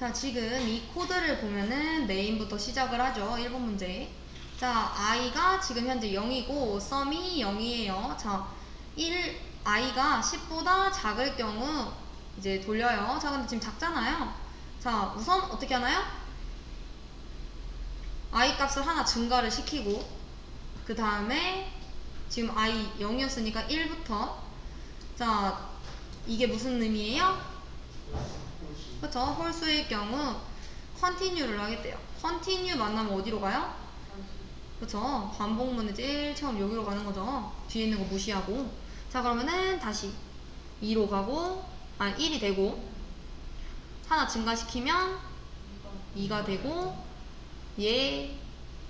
자, 지금 이 코드를 보면은 메인부터 시작을 하죠. 1번 문제. 자, i가 지금 현재 0이고, 썸이 0이에요. 자, 1, i가 10보다 작을 경우 이제 돌려요. 자, 근데 지금 작잖아요. 자, 우선 어떻게 하나요? i 값을 하나 증가를 시키고, 그 다음에 지금 i 0이었으니까 1부터 자, 이게 무슨 의미예요? 그쵸? 홀수일 경우 continue를 하겠대요. continue 만나면 어디로 가요? 그쵸? 반복문의 제일 처음 여기로 가는 거죠. 뒤에 있는 거 무시하고. 자, 그러면은 다시 2로 가고, 아, 1이 되고, 하나 증가시키면 2가 되고, 얘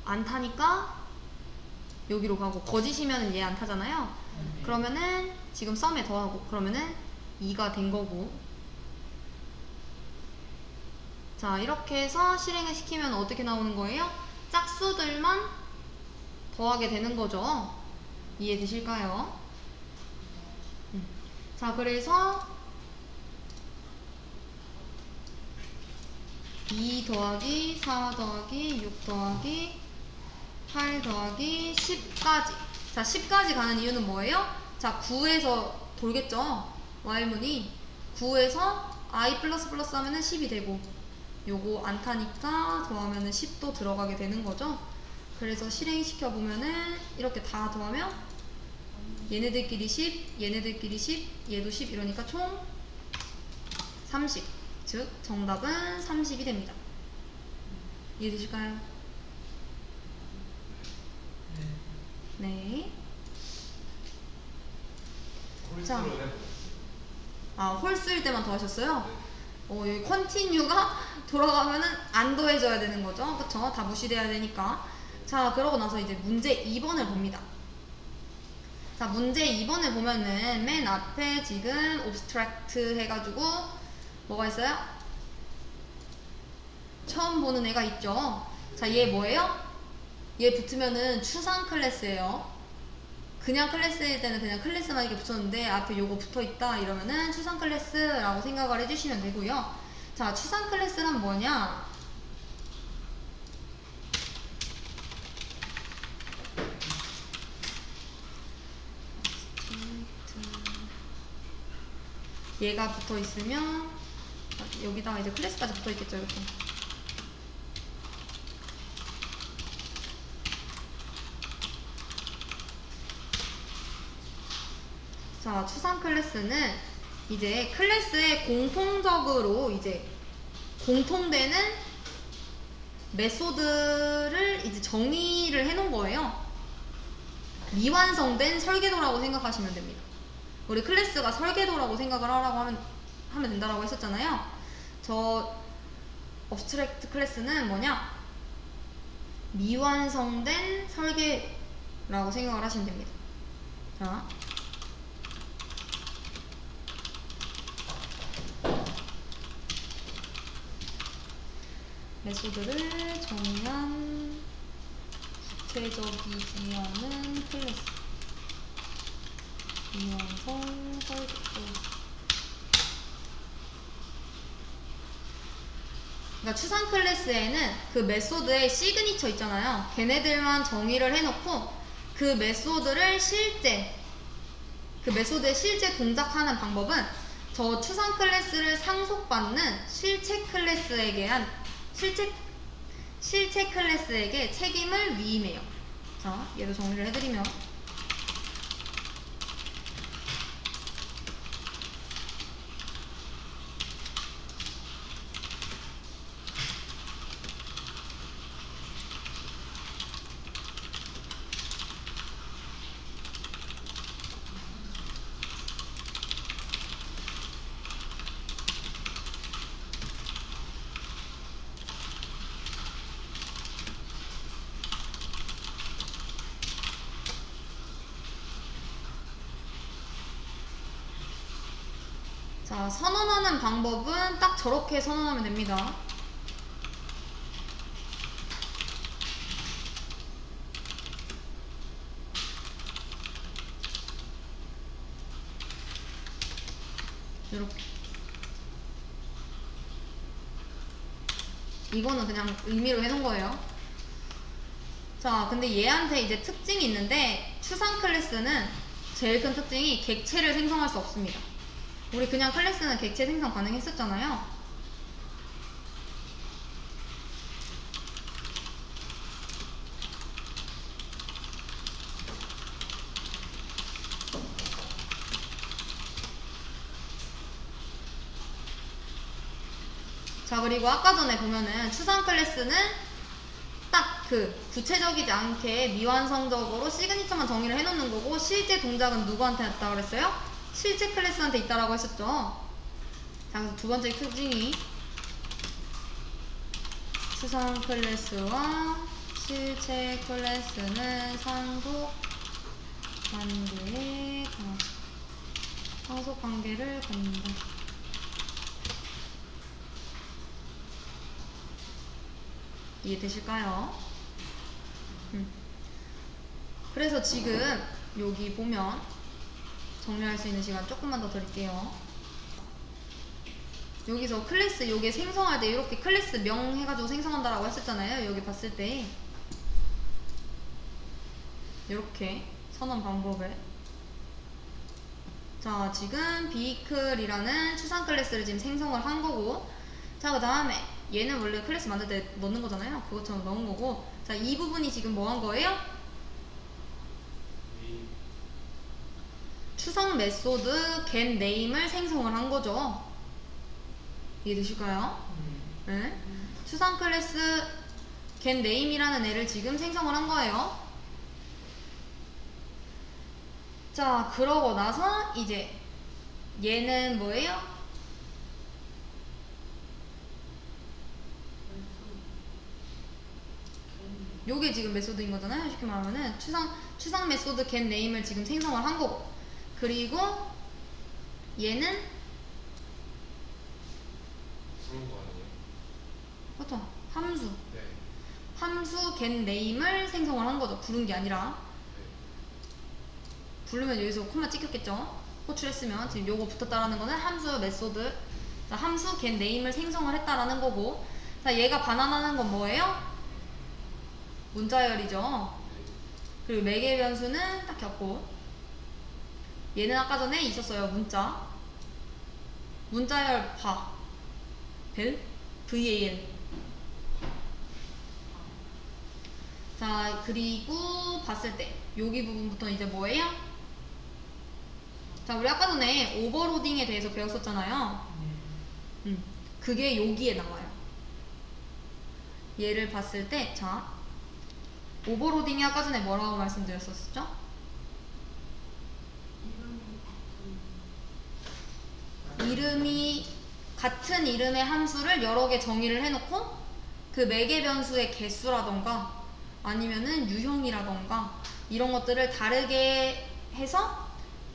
안 타니까 여기로 가고, 거짓이면 얘 안 타잖아요. 그러면은 지금 썸에 더하고, 그러면은 2가 된 거고, 자, 이렇게 해서 실행을 시키면 어떻게 나오는 거예요? 짝수들만 더하게 되는 거죠. 이해되실까요? 음. 자, 그래서 2 더하기 4 더하기 6 더하기 8 더하기 10까지. 자, 10까지 가는 이유는 뭐예요? 자, 9에서 돌겠죠? y문이 9에서 i 플러스 플러스 하면은 10이 되고 요거 안 타니까 더하면은 10도 들어가게 되는 거죠. 그래서 실행시켜 보면은 이렇게 다 더하면 얘네들끼리 10, 얘네들끼리 10, 얘도 10 이러니까 총 30. 즉 정답은 30이 됩니다. 이해되실까요? 네. 자. 홀수로 해보세요. 아, 홀수일 때만 더 하셨어요? 어, 여기 컨티뉴가 돌아가면은 안 더해져야 되는 거죠. 그쵸? 다 무시돼야 되니까. 자, 그러고 나서 이제 문제 2번을 봅니다. 자, 문제 2번을 보면은 맨 앞에 지금 abstract 해가지고 뭐가 있어요? 처음 보는 애가 있죠. 자, 얘 뭐예요? 얘 붙으면은 추상 클래스예요. 그냥 클래스일 때는 그냥 클래스만 이렇게 붙였는데 앞에 요거 붙어 있다 이러면은 추상 클래스라고 생각을 해주시면 되고요. 자, 추상 클래스란 뭐냐? 얘가 붙어 있으면 여기다가 이제 클래스까지 붙어 있겠죠, 이렇게. 자, 추상 클래스는 이제 클래스에 공통적으로 이제 공통되는 메소드를 이제 정의를 해놓은 거예요. 미완성된 설계도라고 생각하시면 됩니다. 우리 클래스가 설계도라고 생각을 하라고 하면, 하면 된다라고 했었잖아요. 저 업스트랙트 클래스는 뭐냐? 미완성된 설계라고 생각을 하시면 됩니다. 자, 메소드를 정의한 구체적이지 않은 클래스 미완성 설계도 그러니까 추상 클래스에는 그 메소드의 시그니처 있잖아요. 걔네들만 정의를 해놓고 그 메소드를 실제 그 메소드의 실제 동작하는 방법은 저 추상 클래스를 상속받는 실체 클래스에게 한 실체 실체 클래스에게 책임을 위임해요. 자, 얘도 정리를 해드리면 자, 선언하는 방법은 딱 저렇게 선언하면 됩니다. 이렇게. 이거는 그냥 의미로 해놓은 거예요. 자, 근데 얘한테 이제 특징이 있는데 추상 클래스는 제일 큰 특징이 객체를 생성할 수 없습니다. 우리 그냥 클래스는 객체 생성 가능했었잖아요. 자, 그리고 아까 전에 보면은 추상 클래스는 딱 그 구체적이지 않게 미완성적으로 시그니처만 정의를 해놓는 거고 실제 동작은 누구한테 있다고 그랬어요? 실제 클래스한테 있다라고 했었죠. 자, 그래서 두 번째 특징이 추상 클래스와 실체 클래스는 상속 관계에 관- 상속 관계를 갖는다. 이해되실까요? 음. 그래서 지금 여기 보면 정리할 수 있는 시간 조금만 더 드릴게요. 여기서 클래스 요게 생성할 때 이렇게 클래스 명 해가지고 생성한다라고 했었잖아요. 여기 봤을 때 이렇게 선언 방법을 자 지금 비클이라는 추상 클래스를 지금 생성을 한 거고 자 그 다음에 얘는 원래 클래스 만들 때 넣는 거잖아요. 그것처럼 넣은 거고 자 이 부분이 지금 뭐 한 거예요? 추상 메소드 get name을 생성을 한 거죠. 이해되실까요? 네. 추상 클래스 get name이라는 애를 지금 생성을 한 거예요. 자, 그러고 나서 이제 얘는 뭐예요? 요게 지금 메소드인 거잖아요. 쉽게 말하면은 추상 추상 메소드 get name을 지금 생성을 한 거고. 그리고 얘는 그런 거 아니에요? 그렇죠. 함수. 네. 함수 get name을 생성을 한 거죠. 부른 게 아니라. 네. 부르면 여기서 콤마 찍혔겠죠. 호출했으면 지금 요거 붙었다라는 거는 함수 메소드. 자, 함수 get name을 생성을 했다라는 거고. 자, 얘가 반환하는 건 뭐예요? 문자열이죠. 네. 그리고 매개 변수는 딱 겹고. 얘는 아까 전에 있었어요. 문자. 문자열 바. 벨? VAL. 자, 그리고 봤을 때 여기 부분부터 이제 뭐예요? 자, 우리 아까 전에 오버로딩에 대해서 배웠었잖아요. 음, 그게 여기에 나와요. 얘를 봤을 때, 자, 오버로딩이 아까 전에 뭐라고 말씀드렸었죠? 이름이 같은 이름의 함수를 여러 개 정의를 해놓고 그 매개 변수의 개수라던가 아니면은 유형이라던가 이런 것들을 다르게 해서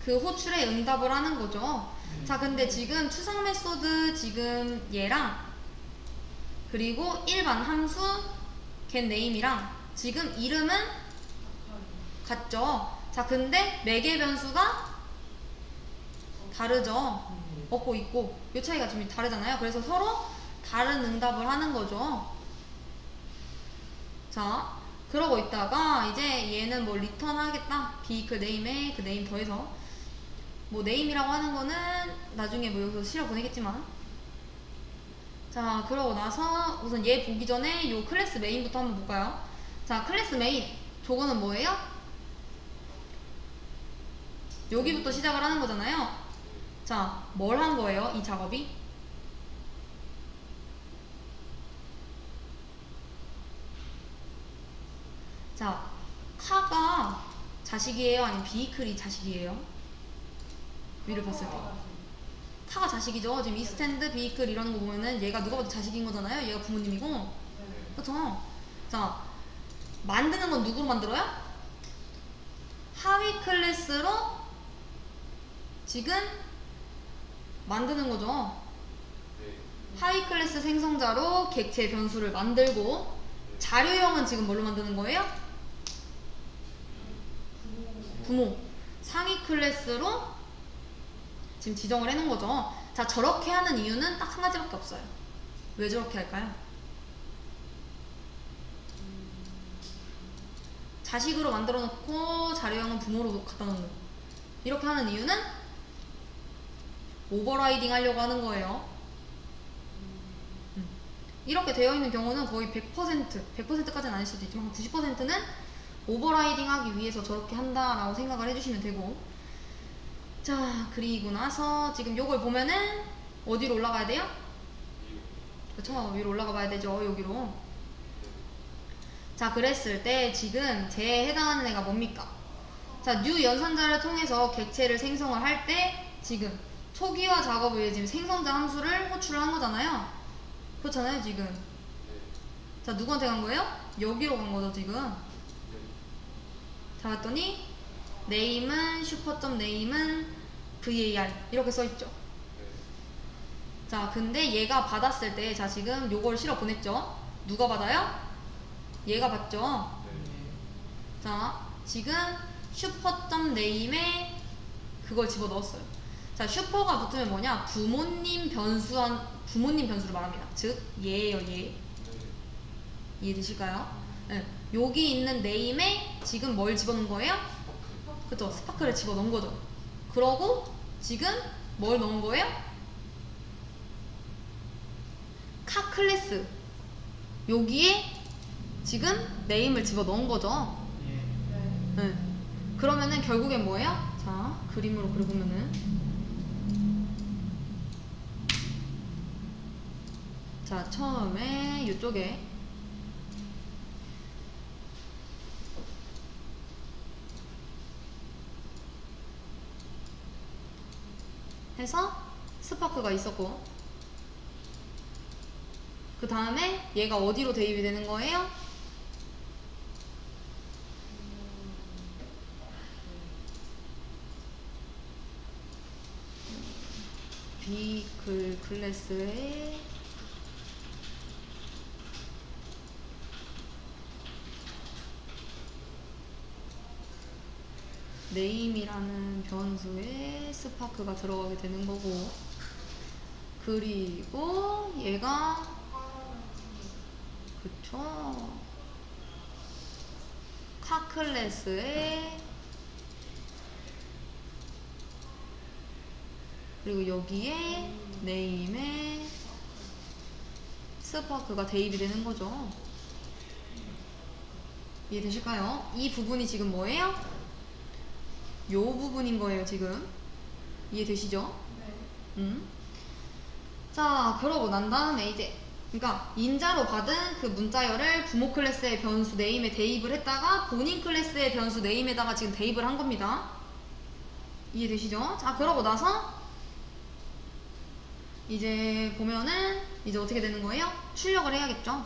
그 호출에 응답을 하는 거죠. 자, 근데 지금 추상 메소드 지금 얘랑 그리고 일반 함수 get name이랑 지금 이름은 같죠. 자, 근데 매개 변수가 다르죠. 얻고 있고 요 차이가 좀 다르잖아요. 그래서 서로 다른 응답을 하는 거죠. 자, 그러고 있다가 이제 얘는 뭐 리턴 하겠다. 비그 네임에 그 네임 더해서 뭐 네임이라고 하는 거는 나중에 뭐 여기서 실어 보내겠지만 자, 그러고 나서 우선 얘 보기 전에 요 클래스 메인부터 한번 볼까요? 자, 클래스 메인. 저거는 뭐예요? 여기부터 시작을 하는 거잖아요. 자, 뭘 한 거예요? 이 작업이? 자, 카가 자식이에요? 아니면 비이클이 자식이에요? 위를 봤을 때. 카가 자식이죠. 지금 이스탠드, 비이클 이러는 거 보면은 얘가 누가 봐도 자식인 거잖아요. 얘가 부모님이고. 그쵸? 자, 만드는 건 누구로 만들어요? 하위 클래스로 지금 만드는 거죠. 네. 하이 클래스 생성자로 객체 변수를 만들고 자료형은 지금 뭘로 만드는 거예요? 부모. 상위 클래스로 지금 지정을 해놓은 거죠. 자, 저렇게 하는 이유는 딱 한 가지밖에 없어요. 왜 저렇게 할까요? 자식으로 만들어 놓고 자료형은 부모로 갖다 놓는 거. 이렇게 하는 이유는 오버라이딩 하려고 하는 거예요. 음. 이렇게 되어 있는 경우는 거의 100% 100%까지는 아닐 수도 있지만 90%는 오버라이딩 하기 위해서 저렇게 한다라고 생각을 해주시면 되고 자 그리고 나서 지금 요걸 보면은 어디로 올라가야 돼요? 그쵸 위로 올라가 봐야 되죠 여기로 자 그랬을 때 지금 제 해당하는 애가 뭡니까 자뉴 연산자를 통해서 객체를 생성을 할 때 지금 초기화 작업 위해 지금 생성자 함수를 호출을 한 거잖아요. 그렇잖아요 지금. 자 누구한테 간 거예요? 여기로 간 거죠 지금. 자 봤더니 네임은 슈퍼점 네임은 var 이렇게 써 있죠. 자 근데 얘가 받았을 때 자 지금 요걸 실어 보냈죠? 누가 받아요? 얘가 받죠? 자 지금 슈퍼점 네임에 그걸 집어 넣었어요 자 슈퍼가 붙으면 뭐냐 부모님 변수한 부모님 변수를 말합니다 즉 얘예요 얘 이해되실까요? 네. 여기 있는 네임에 지금 뭘 집어넣은 거예요? 그쵸 스파크를 집어넣은 거죠 그러고 지금 뭘 넣은 거예요? 카 클래스 여기에 지금 네임을 집어넣은 거죠 네. 그러면은 결국엔 뭐예요? 자 그림으로 그려보면은 자 처음에 이쪽에 해서 스파크가 있었고 그 다음에 얘가 어디로 대입이 되는 거예요? 비글 클래스에 네임이라는 변수에 스파크가 들어가게 되는 거고 그리고 얘가 그쵸 카 클래스에 그리고 여기에 네임에 스파크가 대입이 되는 거죠. 이해되실까요? 이 부분이 지금 뭐예요? 요 부분인 거예요, 지금. 이해되시죠? 음. 자, 그러고 난 다음에 이제, 그러니까 인자로 받은 그 문자열을 부모 클래스의 변수 네임에 대입을 했다가 본인 클래스의 변수 네임에다가 지금 대입을 한 겁니다. 이해되시죠? 자, 그러고 나서 이제 보면은 이제 어떻게 되는 거예요? 출력을 해야겠죠?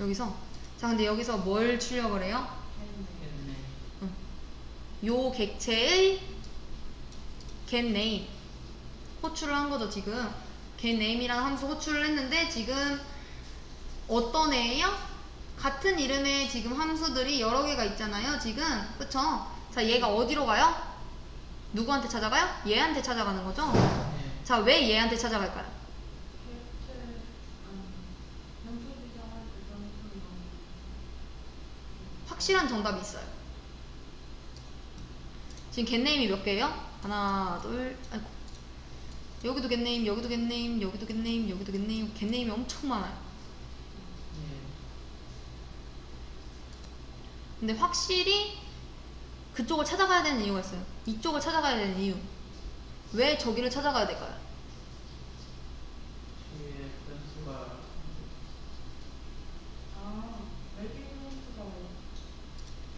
여기서. 자, 근데 여기서 뭘 출력을 해요? 요 객체의 get name 호출을 한 거죠 지금 get name이라는 함수 호출을 했는데 지금 어떤 애예요? 같은 이름의 지금 함수들이 여러 개가 있잖아요 지금 그쵸? 자 얘가 어디로 가요? 누구한테 찾아가요? 얘한테 찾아가는 거죠? 자 왜 얘한테 찾아갈까요? 확실한 정답이 있어요 지금 겟네임이 몇 개예요? 하나, 둘, 아이고. 여기도 겟네임, 여기도 겟네임, 여기도 겟네임, 여기도 겟네임, 겟네임이 엄청 많아요. 근데 확실히 그쪽을 찾아가야 되는 이유가 있어요. 이쪽을 찾아가야 되는 이유. 왜 저기를 찾아가야 될까요?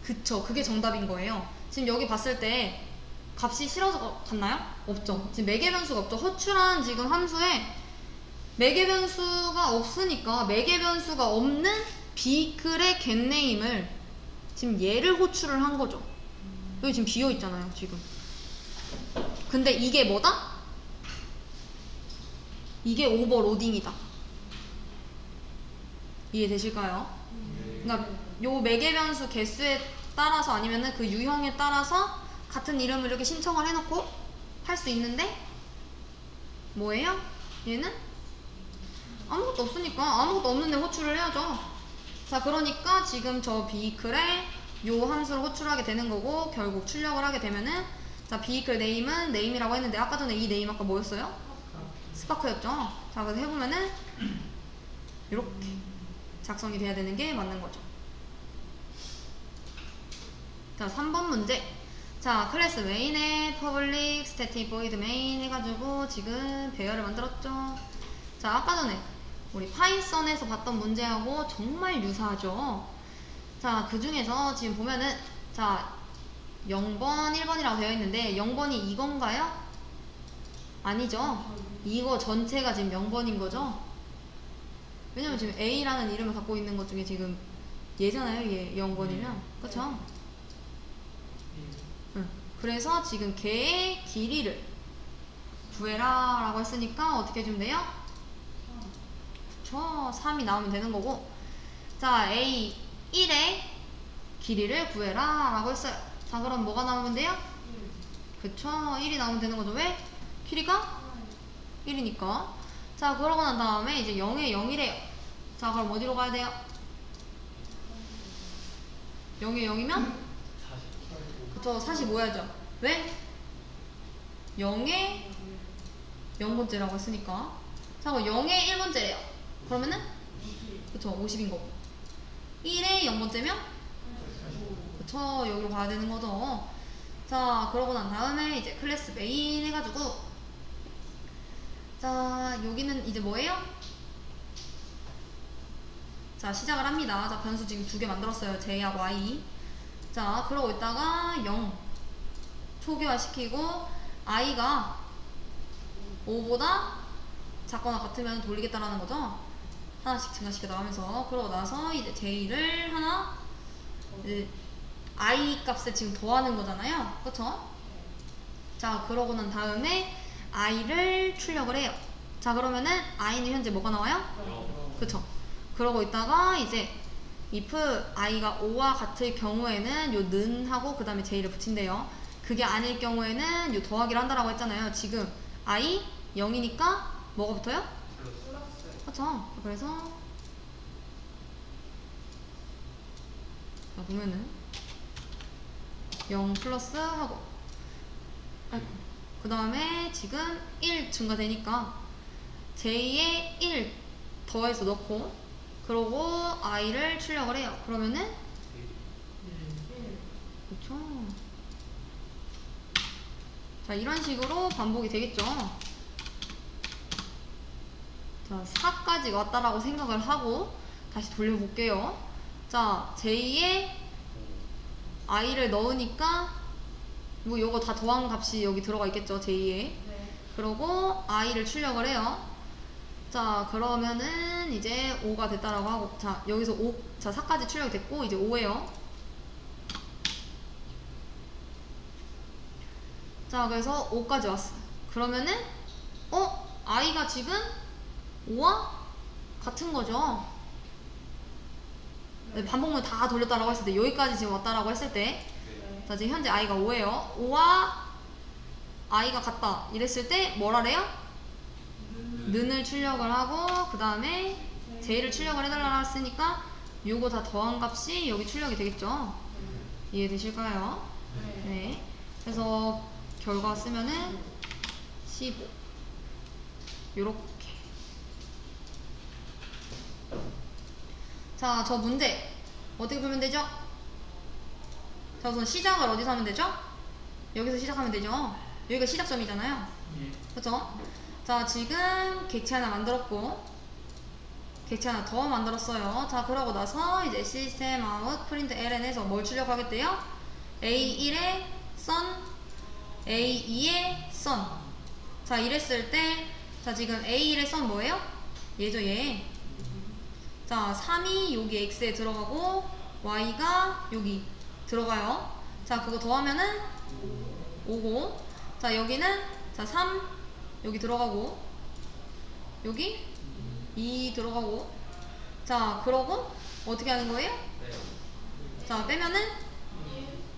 그쵸. 그게 정답인 거예요. 지금 여기 봤을 때 값이 실어서 갔나요? 없죠. 지금 매개 변수가 없죠. 호출한 지금 함수에 매개 변수가 없으니까 매개 변수가 없는 비글의 getName을 지금 얘를 호출을 한 거죠. 여기 지금 비어 있잖아요. 지금. 근데 이게 뭐다? 이게 오버로딩이다. 이해되실까요? 그러니까 요 매개 변수 개수에 따라서 아니면은 그 유형에 따라서 같은 이름을 이렇게 신청을 해놓고 할 수 있는데 뭐예요? 얘는 아무것도 없으니까 아무것도 없는데 호출을 해야죠. 자, 그러니까 지금 저 비클에 요 함수를 호출하게 되는 거고 결국 출력을 하게 되면은 자, 비클 네임은 네임이라고 했는데 아까 전에 이 네임 아까 뭐였어요? 스파크였죠. 자, 그래서 해보면은 이렇게 작성이 돼야 되는 게 맞는 거죠. 자, 3번 문제. 자, 클래스 메인에 public static void main 해가지고 지금 배열을 만들었죠. 자, 아까 전에 우리 파이썬에서 봤던 문제하고 정말 유사하죠. 자, 그 중에서 지금 보면은 자, 0번, 1번이라고 되어 있는데 0번이 이건가요? 아니죠. 이거 전체가 지금 0번인 거죠. 왜냐면 지금 A라는 이름을 갖고 있는 것 중에 지금 얘잖아요. 얘 0번이면. 그쵸? 응. 그래서 지금 개의 길이를 구해라 라고 했으니까 어떻게 해주면 돼요? 그쵸 3이 나오면 되는 거고 자 A 1의 길이를 구해라 라고 했어요 자 그럼 뭐가 나오면 돼요? 그쵸 1이 나오면 되는 거죠 왜? 길이가 1이니까 자 그러고 난 다음에 이제 0에 0이래요 자 그럼 어디로 가야 돼요? 0에 0이면? 그쵸 45야죠. 왜? 0에 0번째라고 했으니까. 자 그럼 0에 1번째래요. 그러면은? 그쵸 50인 거고 1에 0번째면? 그쵸 여기로 가야 되는 거죠. 자 그러고 난 다음에 이제 클래스 메인 해가지고. 자 여기는 이제 뭐예요? 자 시작을 합니다. 자 변수 지금 두 개 만들었어요. J하고 Y 자 그러고 있다가 0 초기화 시키고 i가 5보다 작거나 같으면 돌리겠다라는 거죠. 하나씩 증가시켜 나가면서 그러고 나서 이제 j를 하나 이제 i 값에 지금 더하는 거잖아요. 그쵸? 자 그러고 난 다음에 i를 출력을 해요. 자 그러면은 i는 현재 뭐가 나와요? 그쵸? 그러고 있다가 이제 if i가 5와 같을 경우에는 요 는하고 그 다음에 j를 붙인대요. 그게 아닐 경우에는 요 더하기를 한다라고 했잖아요. 지금 i 0이니까 뭐가 붙어요? 그렇죠. 그래서 자 보면은 0 플러스 하고 그 다음에 지금 1 증가되니까 j에 1 더해서 넣고 그러고 i를 출력을 해요. 그러면은 그렇죠. 자, 이런 식으로 반복이 되겠죠. 자, 4까지 왔다라고 생각을 하고 다시 돌려볼게요. 자, J에 i를 넣으니까 뭐 요거 다 더한 값이 여기 들어가 있겠죠, J에. 그러고 i를 출력을 해요. 자, 그러면은 이제 5가 됐다라고 하고 자, 여기서 5, 자, 4까지 출력이 됐고 이제 5예요. 자, 그래서 5까지 왔어. 그러면은, 어? i가 지금 5와 같은 거죠. 네, 반복문 다 돌렸다라고 했을 때, 여기까지 지금 왔다라고 했을 때, 자, 지금 현재 i가 5예요. 5와 i가 같다. 이랬을 때, 뭐라래요? 는을 출력을 하고, 그 다음에 j를 출력을 해달라고 했으니까, 요거 다 더한 값이 여기 출력이 되겠죠. 이해되실까요? 네. 그래서 결과 쓰면은 15 요렇게 자, 저 문제 어떻게 보면 되죠? 자, 우선 시작을 어디서 하면 되죠? 여기서 시작하면 되죠? 여기가 시작점이잖아요. 그쵸? 자, 지금 객체 하나 만들었고 객체 하나 더 만들었어요. 자, 그러고 나서 이제 시스템 아웃 프린트 ln에서 뭘 출력하겠대요? a1에 선 A2의 선. 자, 이랬을 때, 자, 지금 A1의 선 뭐예요? 얘죠, 얘. 자, 3이 여기 X에 들어가고, Y가 여기 들어가요. 자, 그거 더하면은 5고, 자, 여기는, 자, 3, 여기 들어가고, 여기 2 들어가고, 자, 그러고, 어떻게 하는 거예요? 자, 빼면은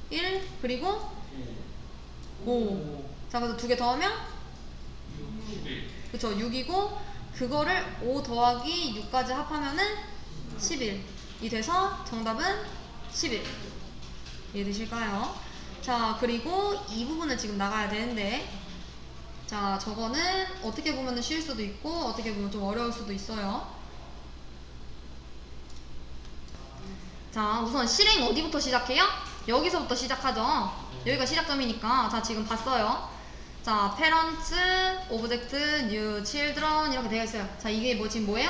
1, 그리고 5. 자, 그래서 두 개 더하면? 그쵸, 6이고, 그거를 5 더하기 6까지 합하면은 11. 이 돼서 정답은 11 이해되실까요? 자 그리고 이 부분을 지금 나가야 되는데 자 저거는 어떻게 보면 쉬울 수도 있고 어떻게 보면 좀 어려울 수도 있어요 자 우선 실행 어디부터 시작해요? 여기서부터 시작하죠 여기가 시작점이니까 자 지금 봤어요 자 parents, object, new children 이렇게 되어 있어요 자 이게 뭐 지금 뭐예요?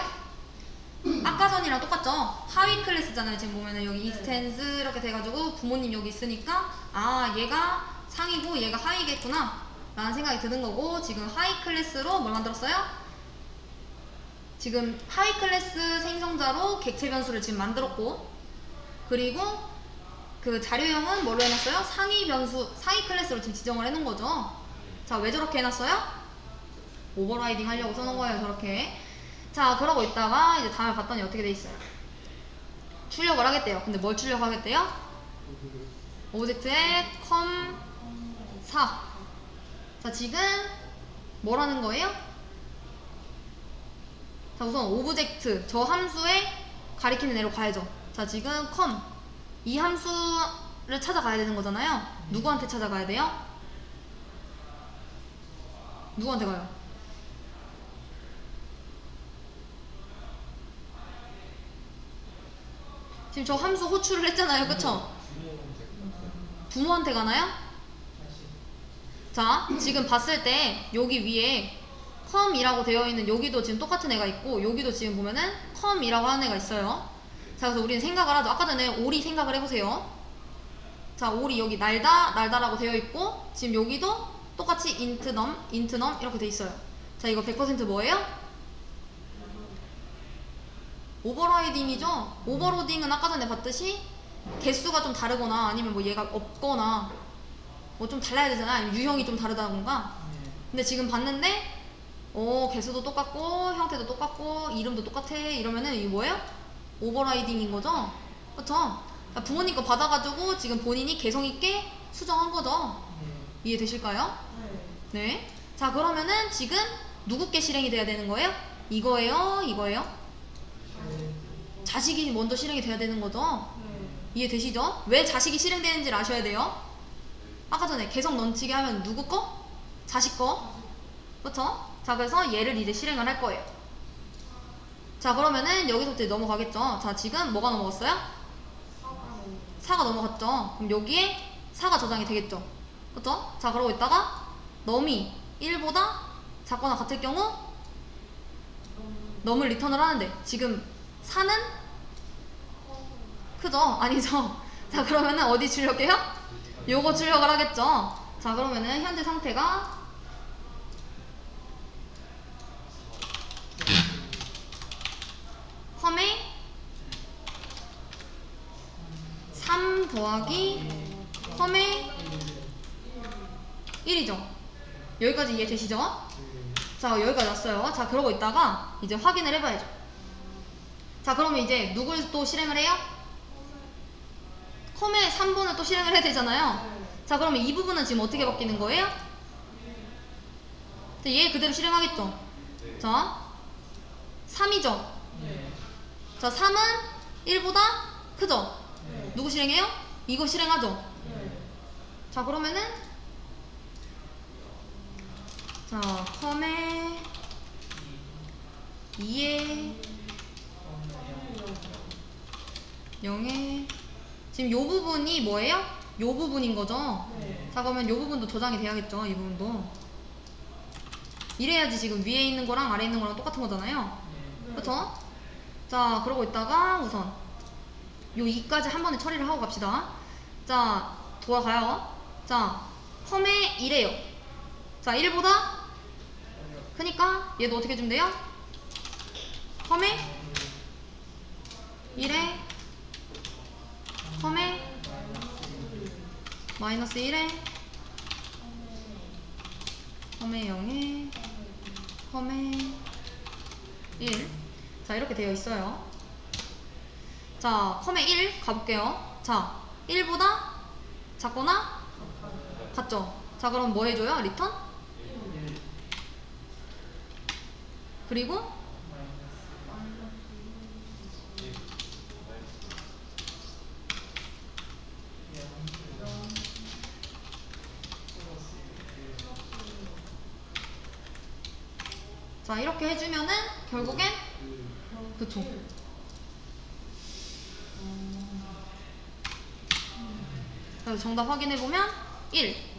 아까 전이랑 똑같죠? 하위 클래스잖아요. 지금 보면은 여기 extends 이렇게 돼가지고 부모님 여기 있으니까 아 얘가 상이고 얘가 하위겠구나 라는 생각이 드는 거고 지금 하위 클래스로 뭘 만들었어요? 지금 하위 클래스 생성자로 객체 변수를 지금 만들었고 그리고 그 자료형은 뭘로 해놨어요? 상위 변수, 상위 클래스로 지금 지정을 해놓은 거죠. 자, 왜 저렇게 해놨어요? 오버라이딩 하려고 써놓은 거예요, 저렇게. 자, 그러고 있다가 이제 다음에 봤더니 어떻게 돼 있어요? 출력을 하겠대요. 근데 뭘 출력하겠대요? 오브젝트에 컴 4. 자, 지금 뭘 하는 거예요? 자, 우선 오브젝트, 저 함수에 가리키는 애로 가야죠. 자, 지금 컴. 이 함수를 찾아가야 되는 거잖아요. 누구한테 찾아가야 돼요? 누구한테 가요? 지금 저 함수 호출을 했잖아요. 그쵸? 부모한테 가나요? 자, 지금 봤을 때 여기 위에 컴이라고 되어 있는 여기도 지금 똑같은 애가 있고 여기도 지금 보면은 컴이라고 하는 애가 있어요. 자, 그래서 우리는 생각을 하죠. 아까 전에 오리 생각을 해보세요. 자, 오리 여기 날다, 날다라고 되어 있고 지금 여기도 똑같이 int num 이렇게 돼 있어요. 자, 이거 100% 뭐예요? 오버라이딩이죠? 오버로딩은 아까 전에 봤듯이 개수가 좀 다르거나 아니면 뭐 얘가 없거나 뭐 좀 달라야 되잖아. 유형이 좀 다르다던가. 근데 지금 봤는데 어 개수도 똑같고 형태도 똑같고 이름도 똑같아 이러면은 이게 뭐예요? 오버라이딩인 거죠? 그쵸? 그러니까 부모님 거 받아가지고 지금 본인이 개성 있게 수정한 거죠? 이해되실까요? 네. 자 그러면은 지금 누구께 실행이 돼야 되는 거예요? 이거예요? 이거예요? 자식이 먼저 실행이 돼야 되는 거죠? 이해되시죠? 왜 자식이 실행되는지를 아셔야 돼요. 아까 전에 개성 넘치게 하면 누구 거? 자식 거. 그쵸? 자, 그래서 얘를 이제 실행을 할 거예요. 자, 그러면은 여기서부터 넘어가겠죠? 자, 지금 뭐가 넘어갔어요? 4가 넘어갔죠? 그럼 여기에 4가 저장이 되겠죠? 그쵸? 자, 그러고 있다가 넘이 1보다 작거나 같을 경우 넘을 리턴을 하는데 지금 4는 크죠? 아니죠? 자 그러면은 어디 출력해요? 요거 출력을 하겠죠? 자 그러면은 현재 상태가 컴에 3 더하기 컴에 1이죠? 여기까지 이해되시죠? 자 여기까지 왔어요 자 그러고 있다가 이제 확인을 해봐야죠 자 그러면 이제 누굴 또 실행을 해요? 컴의 3번을 또 실행을 해야 되잖아요 자 그러면 이 부분은 지금 어떻게 바뀌는 거예요? 자, 얘 그대로 실행하겠죠 자 3이죠 자 3은 1보다 크죠? 누구 실행해요? 이거 실행하죠? 자 그러면은 자 컴에 2에 0에 지금 요 부분이 뭐예요? 요 부분인 거죠? 자 그러면 요 부분도 저장이 돼야겠죠 이 부분도 이래야지 지금 위에 있는 거랑 아래에 있는 거랑 똑같은 거잖아요 그쵸? 자 그러고 있다가 우선 요 2까지 한 번에 처리를 하고 갑시다 자 돌아가요 자 컴에 2래요 자 1보다 크니까 얘도 어떻게 주면 돼요? 컴에 1에 컴에 마이너스 1에 컴에 0에 컴에 1. 자, 이렇게 되어 있어요. 자, 컴에 1 가볼게요. 자, 1보다 작거나 같죠? 자, 그럼 뭐 해줘요? 리턴? 그리고 이렇게 해주면은 결국엔 그쵸. 그래서 정답 확인해보면 1